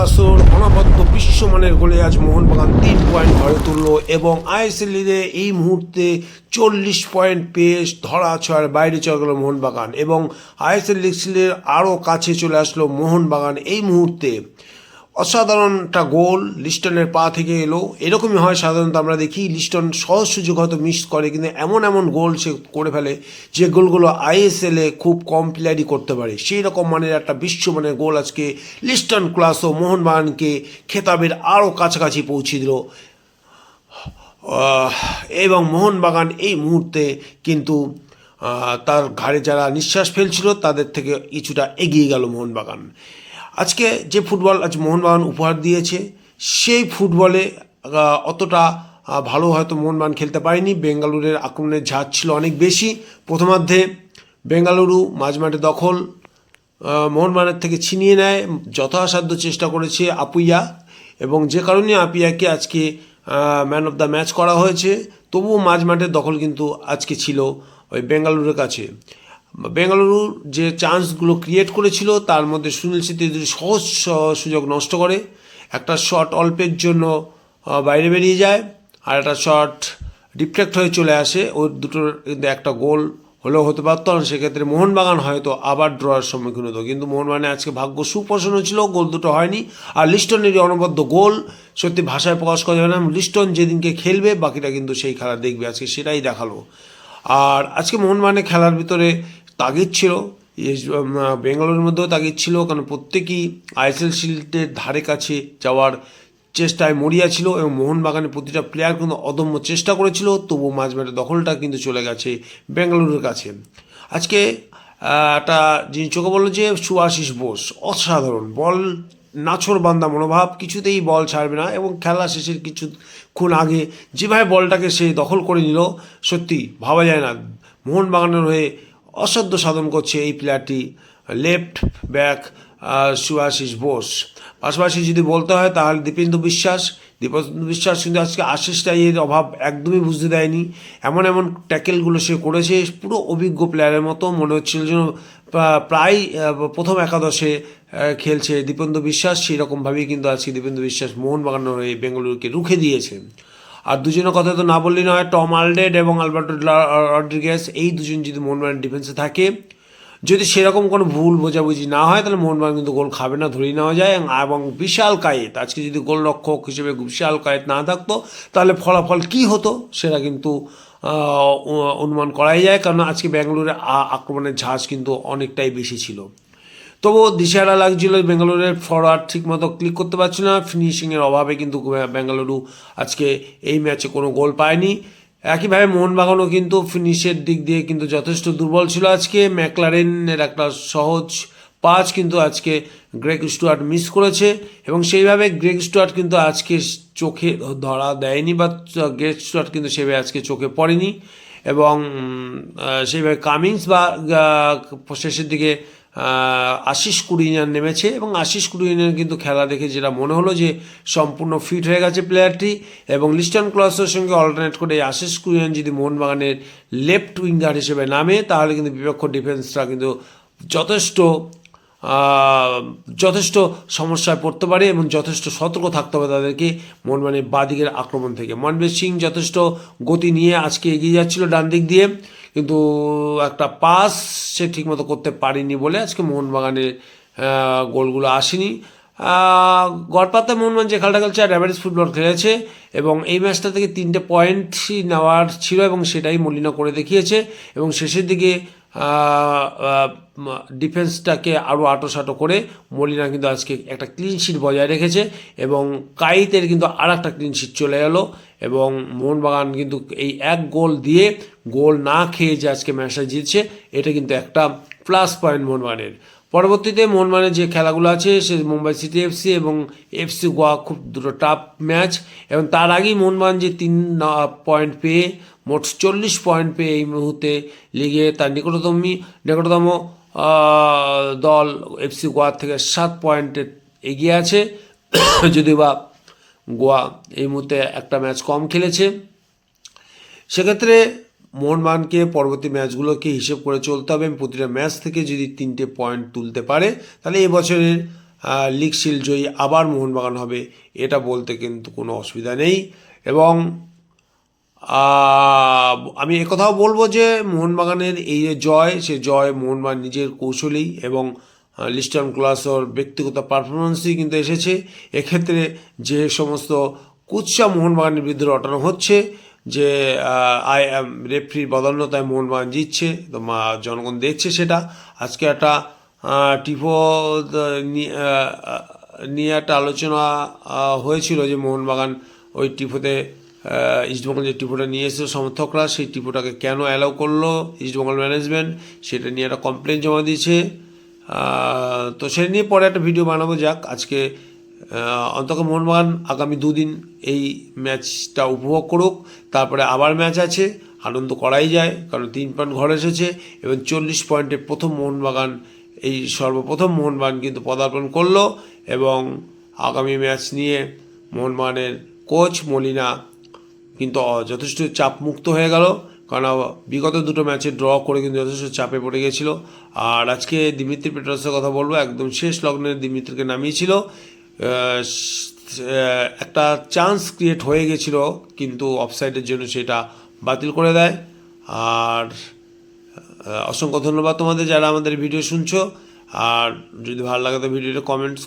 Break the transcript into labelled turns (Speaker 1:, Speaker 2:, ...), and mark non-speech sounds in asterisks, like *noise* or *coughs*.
Speaker 1: ক্লাসোর অনবদ্য বিশ্বমানের গোলে আজ মোহনবাগান তিন পয়েন্ট ঘরে তুললো এবং আইএসএল লিগে এই মুহূর্তে চল্লিশ পয়েন্ট পেয়ে ধরা ছয়ের বাইরে চলে গেল মোহনবাগান এবং আইএসএল লিগ সিলের আরও কাছে চলে আসলো মোহনবাগান এই মুহূর্তে। অসাধারণ একটা গোল, লিস্টনের পা থেকে এলো। এরকমই হয় সাধারণত আমরা দেখি, লিস্টন সহজ সুযোগ হয়তো মিস করে, কিন্তু এমন এমন গোল সে করে ফেলে যে গোলগুলো আইএসএলে খুব কম প্লেয়ারই করতে পারে। সেই রকম মানের একটা বিশ্বমানের গোল আজকে লিস্টন ক্লাস ও মোহনবাগানকে খেতাবের আরও কাছাকাছি পৌঁছে দিল। এবং মোহনবাগান এই মুহূর্তে কিন্তু তার ঘাড়ে যারা নিঃশ্বাস ফেলছিল, তাদের থেকে কিছুটা এগিয়ে গেল মোহনবাগান। আজকে যে ফুটবল আজ মোহনবাগান উপহার দিয়েছে, সেই ফুটবলে অতটা ভালো হয়তো মোহনবাগান খেলতে পারেনি। বেঙ্গালুরের আক্রমণের ঝাঁজ ছিল অনেক বেশি। প্রথমার্ধে বেঙ্গালুরু মাঝমাঠে দখল মোহনবাগানের থেকে ছিনিয়ে নেয়। যথাসাধ্য চেষ্টা করেছে আপুইয়া এবং যে কারণে আপিয়াকে আজকে ম্যান অফ দ্য ম্যাচ করা হয়েছে। তবুও মাঝমাঠের দখল কিন্তু আজকে ছিল ওই বেঙ্গালুরুর কাছে। বেঙ্গালুরু যে চান্সগুলো ক্রিয়েট করেছিল, তার মধ্যে সুনীল ছেত্রী সহজ সুযোগ নষ্ট করে। একটা শট অল্পের জন্য বাইরে বেরিয়ে যায় আর একটা শট ডিফ্লেক্ট হয়ে চলে আসে। ওর দুটোর কিন্তু একটা গোল হলেও হতে পারত না। সেক্ষেত্রে মোহনবাগান হয়তো আবার ড্রয়ের সম্মুখীন হতো। কিন্তু মোহনবাগানে আজকে ভাগ্য সুপ্রসন্ন ছিল, গোল দুটো হয়নি। আর লিস্টনেরই অনবদ্য গোল। সত্যি ভাষায় প্রকাশ করা যাবে না। লিস্টন যেদিনকে খেলবে, বাকিটা কিন্তু সেই খেলা দেখবে। আজকে সেটাই দেখাল। আর আজকে মোহনবাগানে খেলার ভিতরে তাগিদ ছিল। বেঙ্গালুরুর মধ্যেও তাগিদ ছিল। কারণ প্রত্যেকেই আইএসএল শিল্ডের ধারে কাছে যাওয়ার চেষ্টায় মরিয়া ছিল এবং মোহনবাগানের প্রতিটা প্লেয়ার কিন্তু অদম্য চেষ্টা করেছিল। তবুও মাঝ মাঠে দখলটা কিন্তু চলে গেছে বেঙ্গালুরুর কাছে। আজকে একটা জিনিস চোখে বলল যে সুআশিস বোস অসাধারণ। বল নাছর বান্দা মনোভাব, কিছুতেই বল ছাড়বে না এবং খেলা শেষের কিছুক্ষণ আগে যেভাবে বলটাকে সে দখল করে নিল, সত্যি ভাবা যায় না। মোহনবাগানের হয়ে অসাধ্য সাধন করছে এই প্লেয়ারটি লেফট ব্যাক সুভাশিস বোস। পাশাপাশি যদি বলতে হয়, তাহলে দীপেন্দু বিশ্বাস দীপেন্দু বিশ্বাস কিন্তু আজকে আশিসটাই এর অভাব একদমই বুঝতে দেয়নি। এমন এমন ট্যাকেলগুলো সে করেছে, পুরো অভিজ্ঞ প্লেয়ারের মতো। মনে হচ্ছিল যেন প্রা- প্রায় প্রথম একাদশে খেলছে দীপেন্দু বিশ্বাস। সেই রকমভাবেই কিন্তু আজকে দীপেন্দু বিশ্বাস মোহনবাগানের হয়ে বেঙ্গালুরুকে রুখে দিয়েছে। আর দুজনের কথা তো না বললেই নয়, টম আলডেড এবং আলবার্টো রড্রিগেস, এই দুজন যদি মোহনবাগান ডিফেন্সে থাকে। যদি সেরকম কোনো ভুল বোঝাবুঝি না হয়, তাহলে মোহনবাগান কিন্তু গোল খাবে না, ধরেই নেওয়া যায়। এবং বিশাল কায়েত, আজকে যদি গোলরক্ষক হিসেবে বিশাল কায়েত না থাকতো, তাহলে ফলাফল কি হতো সেটা কিন্তু অনুমান করাই যায়। কারণ আজকে ব্যাঙ্গালোরে আক্রমণের ঝাঁজ কিন্তু অনেকটাই বেশি ছিল। তবুও দিশেহারা লাগছিল বেঙ্গালুরুর ফরওয়ার্ড ঠিকমতো ক্লিক করতে পারছিল না। ফিনিশিংয়ের অভাবে কিন্তু বেঙ্গালুরু আজকে এই ম্যাচে কোনো গোল পায়নি। একইভাবে মোহনবাগানও কিন্তু ফিনিশের দিক দিয়ে কিন্তু যথেষ্ট দুর্বল ছিল আজকে। ম্যাকলারেনের একটা সহজ পাঁচ কিন্তু আজকে গ্রেগ স্টুয়ার্ট মিস করেছে এবং সেইভাবে গ্রেগ স্টুয়ার্ট কিন্তু আজকে চোখে ধরা দেয়নি বা গ্রেগ স্টুয়ার্ট কিন্তু সেভাবে আজকে চোখে পড়েনি এবং সেইভাবে কামিংস বা শেষের দিকে আশিস কুড়িনিয়ান নেমেছে এবং আশিস কুড়িনিয়ান কিন্তু খেলা দেখে যেটা মনে হলো যে সম্পূর্ণ ফিট হয়ে গেছে প্লেয়ারটি এবং লিস্টন ক্লসের সঙ্গে অল্টারনেট করে আশিস কুড়িনিয়ান যদি মোহনবাগানের লেফট উইঙ্গার হিসেবে নামে, তাহলে কিন্তু বিপক্ষ ডিফেন্সটা কিন্তু যথেষ্ট যথেষ্ট সমস্যায় পড়তে পারে এবং যথেষ্ট সতর্ক থাকতে হবে তাদেরকে মোহনবাগানের বাদিকের আক্রমণ থেকে। মনবীর সিং যথেষ্ট গতি নিয়ে আজকে এগিয়ে যাচ্ছিল ডান দিক দিয়ে, কিন্তু একটা পাস সে ঠিকমতো করতে পারেনি বলে আজকে মোহনবাগানের গোলগুলো আসেনি। গড়পাতে মোহনবাগান যে খেলাটা খেলছে, আর অ্যাভারেজ ফুটবল খেলেছে এবং এই ম্যাচটা থেকে তিনটে পয়েন্ট নেওয়ার ছিল এবং সেটাই মলিনা করে দেখিয়েছে। এবং শেষের দিকে ডিফেন্সটাকে আরও আটোসাটো করে মলিনা কিন্তু আজকে একটা ক্লিনশিট বজায় রেখেছে এবং কাইতের কিন্তু আর একটা ক্লিনশিট চলে গেলো এবং মোহনবাগান কিন্তু এই এক গোল দিয়ে গোল না খেয়ে যে আজকে ম্যাচটা জিতছে, এটা কিন্তু একটা প্লাস পয়েন্ট মোহনবাগানের। পরবর্তীতে মোহনবাগানের যে খেলাগুলো আছে, সে মুম্বাই সিটি এফসি এবং এফসি গোয়া খুব দুটো টাফ ম্যাচ এবং তার আগেই মোহনবাগান যে তিন পয়েন্ট পেয়ে মোট চল্লিশ পয়েন্ট পেয়ে এই মুহূর্তে লিগে তার নিকটতম নিকটতম দল এফসি গোয়ার থেকে সাত পয়েন্টে এগিয়ে আছে। *coughs* যদিও বা গোয়া এই মুহূর্তে একটা ম্যাচ কম খেলেছে। সেক্ষেত্রে মোহনবাগানকে পরবর্তী ম্যাচগুলোকে হিসেব করে চলতে হবে। প্রতিটা ম্যাচ থেকে যদি তিনটে পয়েন্ট তুলতে পারে, তাহলে এবছরের লিগ শিল্ড জয়ী আবার মোহনবাগান হবে। এটা বলতে কিন্তু কোনো অসুবিধা নেই। এবং আমি একথাও বলব যে মোহনবাগানের এই যে জয়, সে জয় মোহনবাগান নিজের কৌশলেই এবং লিস্টন ক্লাসর ব্যক্তিগত পারফরমেন্সই কিন্তু এসেছে। এক্ষেত্রে যে সমস্ত কুৎসা মোহনবাগানের বিরুদ্ধে রটানো হচ্ছে, যে আই রেফরির বদান্যতায় মোহনবাগান জিতছে, তো মা জনগণ দেখছে সেটা। আজকে একটা টিফো নিয়ে একটা আলোচনা হয়েছিল যে মোহনবাগান ওই টিফোতে ইস্টবেঙ্গল যে টিপোটা নিয়ে এসেছিল সমর্থকরা, সেই টিপোটাকে কেন অ্যালাউ করল ইস্টবেঙ্গল ম্যানেজমেন্ট সেটা নিয়ে একটা কমপ্লেন জমা দিয়েছে। তো সেটা নিয়ে পরে একটা ভিডিও বানাবো যাক। আজকে অন্তত মোহনবাগান আগামী দুদিন এই ম্যাচটা উপভোগ করুক। তারপরে আবার ম্যাচ আছে। আনন্দ করাই যায়, কারণ তিন পয়েন্ট ঘরে এসেছে এবং চল্লিশ পয়েন্টে প্রথম মোহনবাগান, এই সর্বপ্রথম মোহনবাগান কিন্তু পদার্পণ করল এবং আগামী ম্যাচ নিয়ে মোহনবাগানের কোচ মলিনা কিন্তু যথেষ্ট চাপ মুক্ত হয়ে গেল। কারণ বিগত দুটো ম্যাচে ড্র করে কিন্তু যথেষ্ট চাপে পড়ে গেছিল আর আজকে দিমিত্রি পেট্রাসের কথা বলব, একদম শেষ লগ্নে দিমিত্রিকে নামিয়েছিল। একটা চান্স ক্রিয়েট হয়ে গেছিল কিন্তু অফসাইডের জন্য সেটা বাতিল করে দেয়। আর অসংখ্য ধন্যবাদ তোমাদের যারা আমাদের ভিডিও শুনছো। আর যদি ভালো লাগে তো ভিডিওটা কমেন্টস